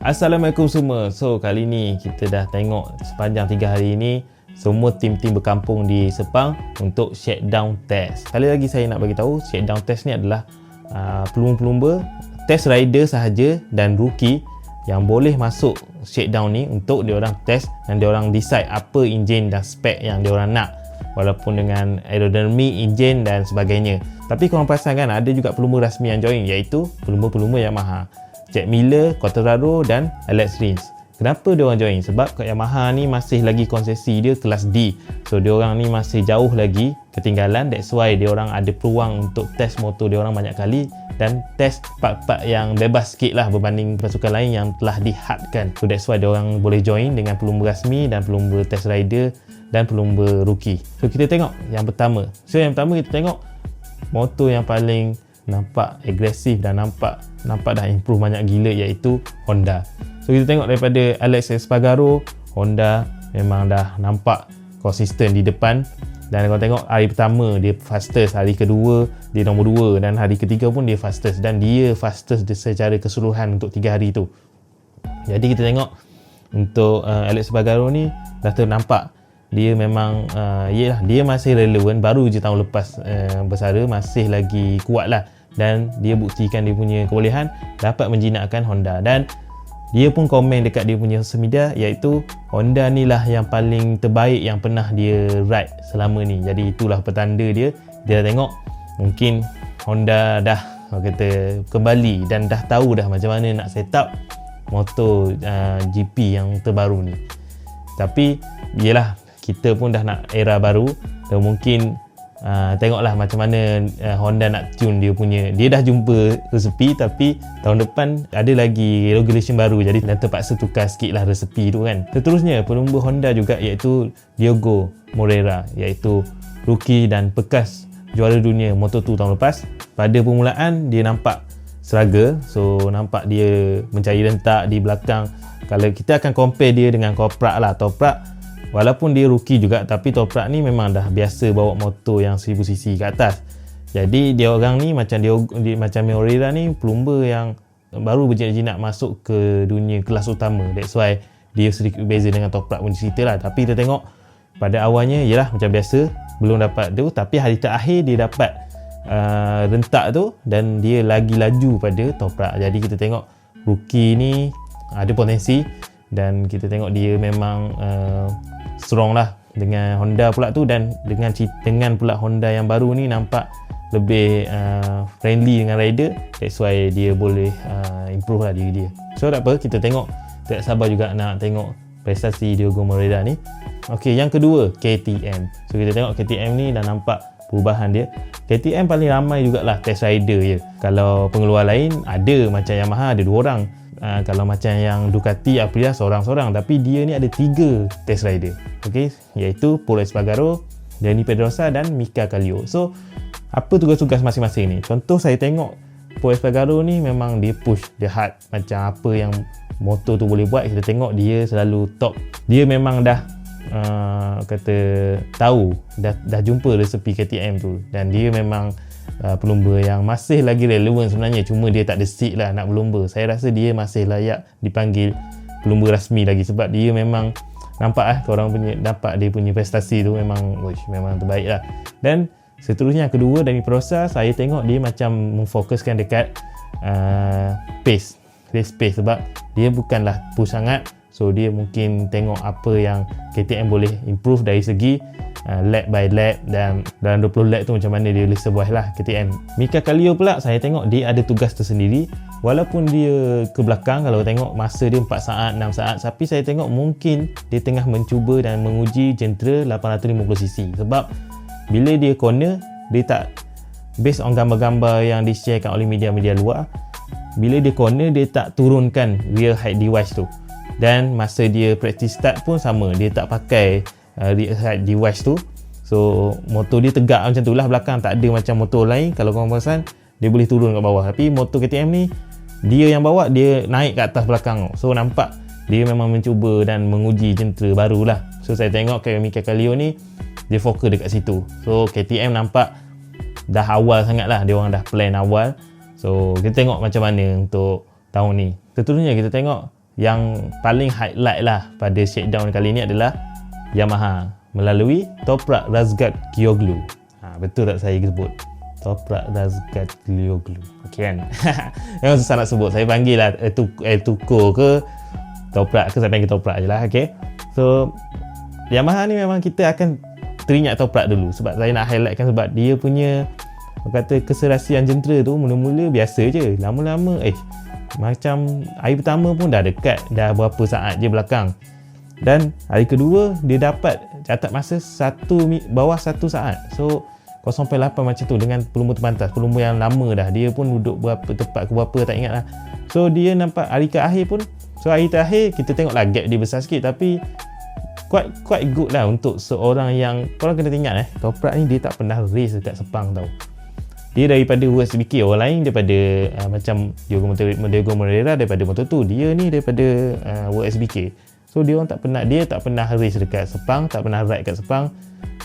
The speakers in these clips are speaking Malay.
Assalamualaikum semua. So kali ni kita dah tengok sepanjang 3 hari ini semua tim-tim berkampung di Sepang untuk shakedown test. Kali lagi saya nak bagi tahu shakedown test ni adalah uh, pelumba-pelumba test rider sahaja dan rookie yang boleh masuk shakedown ni untuk dia orang test dan dia orang decide apa enjin dan spek yang dia orang nak walaupun dengan aerodynamic, enjin dan sebagainya. Tapi korang perasan kan ada juga pelumba rasmi yang join iaitu pelumba-pelumba Yamaha. Jack Miller, Quartararo dan Alex Rins. Kenapa dia orang join? Sebab kat Yamaha ni masih lagi konsesi dia kelas D. So dia orang ni masih jauh lagi ketinggalan. That's why dia orang ada peluang untuk test motor dia orang banyak kali dan test part-part yang bebas sikit lah berbanding pasukan lain yang telah dihadkan. So that's why dia orang boleh join dengan pelumba rasmi dan pelumba test rider dan pelumba rookie. So kita tengok yang pertama. So yang pertama kita tengok motor yang paling nampak agresif dan nampak nampak dah improve banyak gila iaitu Honda. So kita tengok daripada Alex Espargaro, Honda memang dah nampak konsisten di depan. Dan kalau tengok hari pertama dia fastest, hari kedua dia nombor dua. Dan hari ketiga pun dia fastest. Dan dia fastest secara keseluruhan untuk tiga hari tu. Jadi kita tengok untuk uh, Alex Espargaro ni dah ternampak. Dia memang uh, yelah, dia masih relevan baru je tahun lepas uh, bersara masih lagi kuat lah dan dia buktikan dia punya kebolehan dapat menjinakkan Honda. Dan dia pun komen dekat dia punya social media iaitu Honda ni lah yang paling terbaik yang pernah dia ride selama ni. Jadi itulah petanda dia. Dia dah tengok mungkin Honda dah kata kembali dan dah tahu dah macam mana nak set up motor uh, GP yang terbaru ni. Tapi yelah kita pun dah nak era baru. Dan mungkin uh, tengoklah macam mana uh, Honda nak tune dia punya. Dia dah jumpa resepi tapi tahun depan ada lagi regulation baru. Jadi dah terpaksa tukar sikit lah resepi tu kan. Seterusnya pelumba Honda juga iaitu Diogo Moreira iaitu rookie dan bekas juara dunia Moto2 tahun lepas. Pada permulaan dia nampak struggle so nampak dia mencari rentak di belakang. Kalau kita akan compare dia dengan Toprak lah Toprak walaupun dia rookie juga tapi Toprak ni memang dah biasa bawa motor yang 1000cc ke atas. Jadi dia orang ni macam dia, dia macam Meorira ni pelumba yang baru berjinak-jinak masuk ke dunia kelas utama. That's why dia sedikit berbeza dengan Toprak pun cerita lah. Tapi kita tengok pada awalnya ialah macam biasa belum dapat tu. Tapi hari terakhir dia dapat uh, rentak tu dan dia lagi laju pada Toprak. Jadi kita tengok rookie ni ada potensi dan kita tengok dia memang uh, strong lah. Dengan Honda pula tu dan dengan dengan pula Honda yang baru ni nampak lebih uh, friendly dengan rider. That's why dia boleh uh, improve lah diri dia. So tak apa kita tengok. Tak sabar juga nak tengok prestasi Diogo Moreira ni. Ok yang kedua KTM so kita tengok KTM ni dah nampak perubahan dia. KTM paling ramai jugalah test rider je. Kalau pengeluar lain ada macam Yamaha ada dua orang uh, kalau macam yang Ducati Aprilia seorang-seorang tapi dia ni ada tiga test rider okay? iaitu Paul Espargaro Danny Pedrosa dan Mika Kallio so apa tugas-tugas masing-masing ni? Contoh saya tengok Paul Espargaro ni memang dia push dia hard macam apa yang motor tu boleh buat kita tengok dia selalu top. Dia memang dah uh, kata tahu dah, dah jumpa resepi KTM tu. Dan dia memang uh, pelumba yang masih lagi relevan sebenarnya. Cuma dia tak ada seat lah nak berlumba. Saya rasa dia masih layak dipanggil pelumba rasmi lagi sebab dia memang nampak lah korang punya dapat dia punya prestasi tu memang wish, memang terbaik lah. Dan seterusnya yang kedua dari proses saya tengok dia macam memfokuskan dekat uh, pace. Race pace sebab dia bukanlah push sangat so dia mungkin tengok apa yang KTM boleh improve dari segi uh, lap by lap dan dalam 20 lap tu macam mana dia boleh survive lah KTM Mika Kallio pula saya tengok dia ada tugas tersendiri. Walaupun dia ke belakang kalau tengok masa dia 4 saat 6 saat tapi saya tengok mungkin dia tengah mencuba dan menguji jentera 850cc sebab bila dia corner dia tak based on gambar-gambar yang di-sharekan oleh media-media luar bila dia corner dia tak turunkan rear height device tu dan masa dia practice start pun sama dia tak pakai uh, device tu. So motor dia tegak macam tu lah belakang tak ada macam motor lain. Kalau korang perasan dia boleh turun kat bawah. Tapi motor KTM ni dia yang bawa dia naik ke atas belakang. So nampak dia memang mencuba dan menguji jentera baru lah. So saya tengok kayak Mika Kallio ni dia fokus dekat situ. So KTM nampak dah awal sangat lah. Dia orang dah plan awal. So kita tengok macam mana untuk tahun ni. Seterusnya kita tengok yang paling highlight lah pada shakedown kali ni adalah Yamaha melalui Toprak Razgat Kyoglu. Ha, betul tak saya sebut? Toprak Razgat Kyoglu. Okey kan? Memang susah nak sebut. Saya panggil lah eh, tuk, eh, Tuko ke Toprak ke saya panggil Toprak je lah. Okay? So, Yamaha ni memang kita akan teringat Toprak dulu sebab saya nak highlightkan sebab dia punya kata keserasian jentera tu mula-mula biasa je. Lama-lama eh macam hari pertama pun dah dekat dah berapa saat je belakang. Dan hari kedua dia dapat catat masa satu bawah satu saat. So 0.8 macam tu dengan pelumbu terpantas pelumbu yang lama dah. Dia pun duduk berapa tepat ke berapa tak ingat lah. So dia nampak hari ke akhir pun. So hari terakhir kita tengok lah gap dia besar sikit. Tapi quite quite good lah untuk seorang yang korang kena ingat eh Toprak ni dia tak pernah race dekat Sepang tau dia daripada USBK orang lain daripada uh, macam Diogo Diego Moreira daripada Moto2 dia ni daripada uh, USBK so dia orang tak pernah dia tak pernah race dekat Sepang tak pernah ride kat Sepang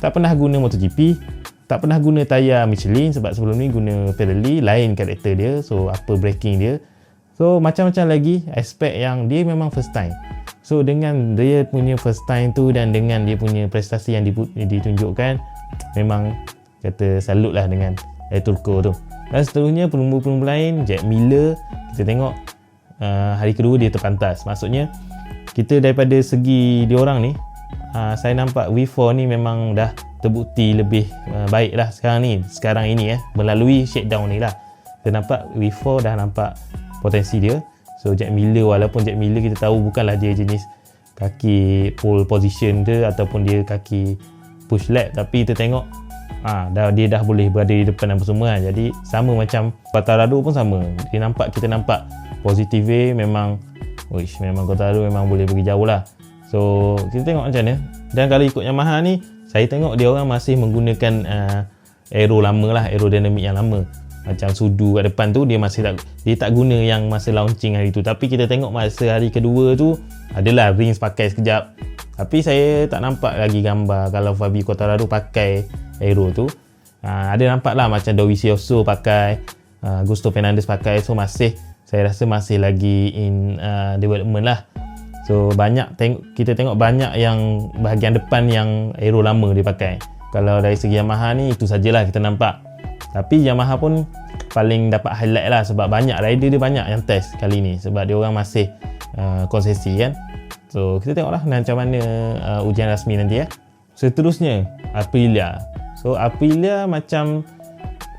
tak pernah guna MotoGP tak pernah guna tayar Michelin sebab sebelum ni guna Pirelli lain karakter dia so apa braking dia. So macam-macam lagi aspek yang dia memang first time. So dengan dia punya first time tu dan dengan dia punya prestasi yang ditunjukkan memang kata salut lah dengan eh, Turko tu. Dan seterusnya pelumbu-pelumbu lain Jack Miller kita tengok uh, hari kedua dia terpantas. Maksudnya kita daripada segi dia orang ni uh, saya nampak V4 ni memang dah terbukti lebih uh, baik lah sekarang ni sekarang ini eh. Melalui shakedown ni lah. Kita nampak V4 dah nampak potensi dia. So Jack Miller walaupun Jack Miller kita tahu bukanlah dia jenis kaki pole position dia ataupun dia kaki push lap tapi kita tengok ha, dah, dia dah boleh berada di depan apa semua kan. jadi sama macam Quartararo pun sama. Dia nampak kita nampak positif memang wish memang Quartararo memang boleh pergi jauh lah. So kita tengok macam mana. Dan kalau ikut Yamaha ni saya tengok dia orang masih menggunakan uh, aero lama lah aerodinamik yang lama. Macam sudu kat depan tu dia masih tak dia tak guna yang masa launching hari tu. Tapi kita tengok masa hari kedua tu adalah rings pakai sekejap. Tapi saya tak nampak lagi gambar kalau Fabi Quartararo pakai Aero tu. Uh, ada nampak lah macam Dovizioso pakai uh, Gusto Fernandez pakai. So masih saya rasa masih lagi in uh, development lah. So banyak teng- kita tengok banyak yang bahagian depan yang Aero lama dia pakai. Kalau dari segi Yamaha ni itu sajalah kita nampak. Tapi Yamaha pun paling dapat highlight lah sebab banyak rider dia banyak yang test kali ni sebab dia orang masih uh, konsesi kan? So kita tengoklah macam mana uh, ujian rasmi nanti ya. Seterusnya Aprilia So Aprilia macam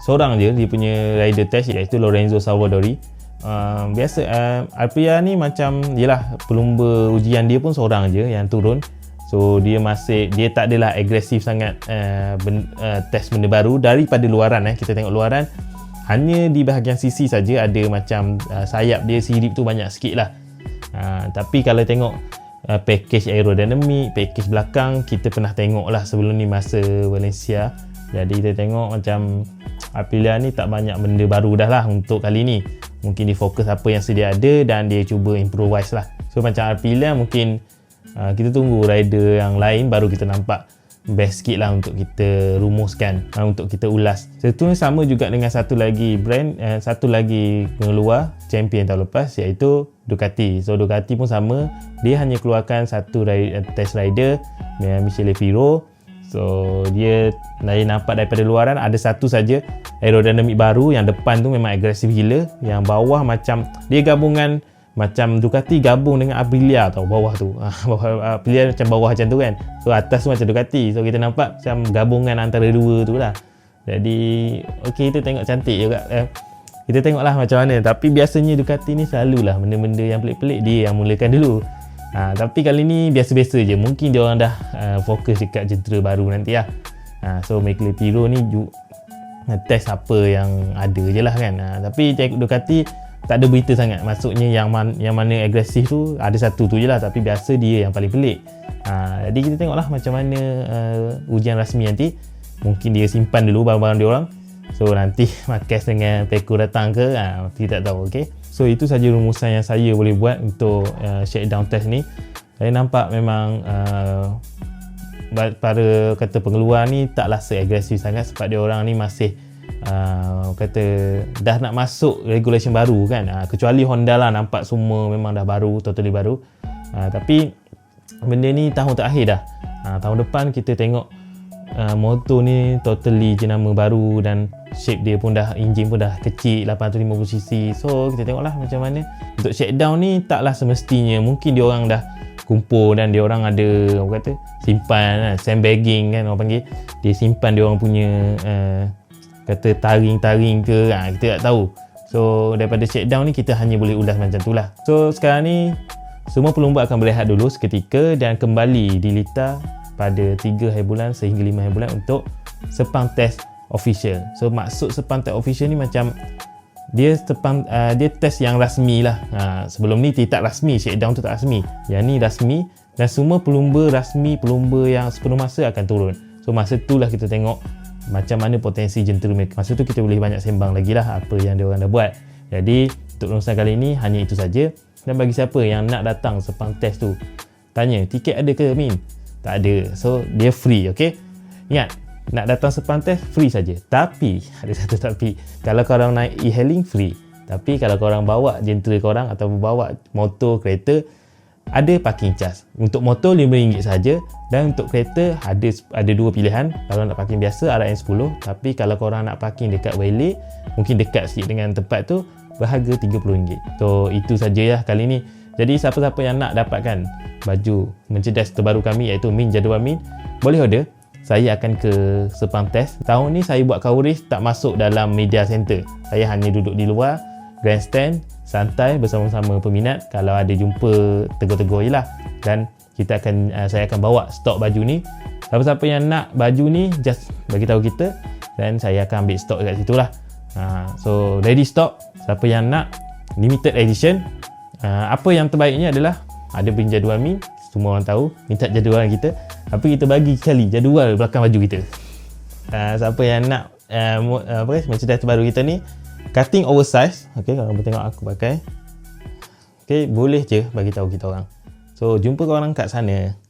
seorang je dia punya rider test iaitu Lorenzo Salvadori. Uh, biasa uh, Aprilia ni macam yalah pelumba ujian dia pun seorang je yang turun. So dia masih dia tak adalah agresif sangat uh, ben, uh, test benda baru daripada luaran eh kita tengok luaran hanya di bahagian sisi saja ada macam uh, sayap dia sirip tu banyak sikit lah. Uh, tapi kalau tengok uh, package aerodinamik, package belakang kita pernah tengok lah sebelum ni masa Valencia jadi kita tengok macam Aprilia ni tak banyak benda baru dah lah untuk kali ni. Mungkin dia fokus apa yang sedia ada dan dia cuba improvise lah. So macam Aprilia mungkin uh, kita tunggu rider yang lain baru kita nampak best sikit lah untuk kita rumuskan uh, untuk kita ulas. Seterusnya sama juga dengan satu lagi brand uh, satu lagi pengeluar champion tahun lepas iaitu Ducati. So Ducati pun sama. Dia hanya keluarkan satu rider, test rider Michele Firo so dia lain nampak daripada luaran ada satu saja aerodinamik baru yang depan tu memang agresif gila yang bawah macam dia gabungan macam Ducati gabung dengan Aprilia tau bawah tu. Ah, bawah Aprilia macam bawah macam tu kan. So atas tu macam Ducati. So kita nampak macam gabungan antara dua tu lah. Jadi ok kita tengok cantik juga eh, kita tengoklah macam mana. Tapi biasanya Ducati ni selalulah benda-benda yang pelik-pelik. Dia yang mulakan dulu. Ha, tapi kali ni biasa-biasa je. Mungkin dia orang dah uh, fokus dekat jentera baru nanti lah. Ha, so Michael Piro ni ju- test apa yang ada je lah kan. Ha, tapi Ducati tak ada berita sangat. Maksudnya yang man, yang mana agresif tu ada satu tu je lah. Tapi biasa dia yang paling pelik. Ha, jadi kita tengoklah macam mana uh, ujian rasmi nanti. Mungkin dia simpan dulu barang-barang dia orang. So nanti Marquez dengan Peko datang ke ha, kita tak tahu okay? so itu saja rumusan yang saya boleh buat untuk uh, shakedown test ni. Saya nampak memang uh, para kata pengeluar ni taklah seagresif sangat sebab dia orang ni masih uh, kata dah nak masuk regulation baru kan? Uh, kecuali Honda lah nampak semua memang dah baru totally baru. Uh, tapi benda ni tahun terakhir dah. Uh, tahun depan kita tengok uh, motor ni totally jenama baru dan shape dia pun dah engine pun dah kecil 850cc so kita tengoklah macam mana. Untuk shakedown ni taklah semestinya. Mungkin dia orang dah kumpul dan dia orang ada apa kata simpan sandbagging kan orang panggil. Dia simpan dia orang punya uh, kata taring-taring ke ha, kita tak tahu. So daripada shakedown ni kita hanya boleh ulas macam tu lah. So sekarang ni semua pelumba akan berehat dulu seketika dan kembali di Lita pada 3 hari bulan sehingga 5 hari bulan untuk sepang test official. So maksud sepang test official ni macam dia tepang uh, dia test yang rasmi lah. Uh, sebelum ni tidak rasmi shakedown tu tak rasmi. Yang ni rasmi dan semua pelumba rasmi pelumba yang sepenuh masa akan turun. So masa tu lah kita tengok macam mana potensi jentera mereka. Masa tu kita boleh banyak sembang lagi lah apa yang dia orang dah buat. Jadi untuk urusan kali ni hanya itu saja. Dan bagi siapa yang nak datang sepang test tu tanya tiket ada ke Min? Tak ada. So dia free ok ingat nak datang sepantai free saja. Tapi ada satu tapi kalau korang naik e-hailing free. Tapi kalau korang bawa jentera korang atau bawa motor kereta ada parking charge. Untuk motor RM5 saja dan untuk kereta ada ada dua pilihan. Kalau nak parking biasa RM10 tapi kalau korang nak parking dekat Wailey mungkin dekat sikit dengan tempat tu berharga RM30. So itu saja ya kali ni. Jadi siapa-siapa yang nak dapatkan baju mencedas terbaru kami iaitu Min Jadual Min boleh order saya akan ke Sepang Test. Tahun ni saya buat coverage tak masuk dalam media center. Saya hanya duduk di luar, grandstand, santai bersama-sama peminat. Kalau ada jumpa, tegur-tegur je lah. Dan kita akan, uh, saya akan bawa stok baju ni. Siapa-siapa yang nak baju ni, just bagi tahu kita. Dan saya akan ambil stok dekat situ lah. Uh, so, ready stock. Siapa yang nak, limited edition. Uh, apa yang terbaiknya adalah ada jadual min semua orang tahu minta jadual kita tapi kita bagi sekali jadual belakang baju kita uh, siapa yang nak uh, apa Mercedes terbaru kita ni cutting oversize. Ok kalau korang tengok aku pakai. Ok boleh je bagi tahu kita orang. So jumpa korang kat sana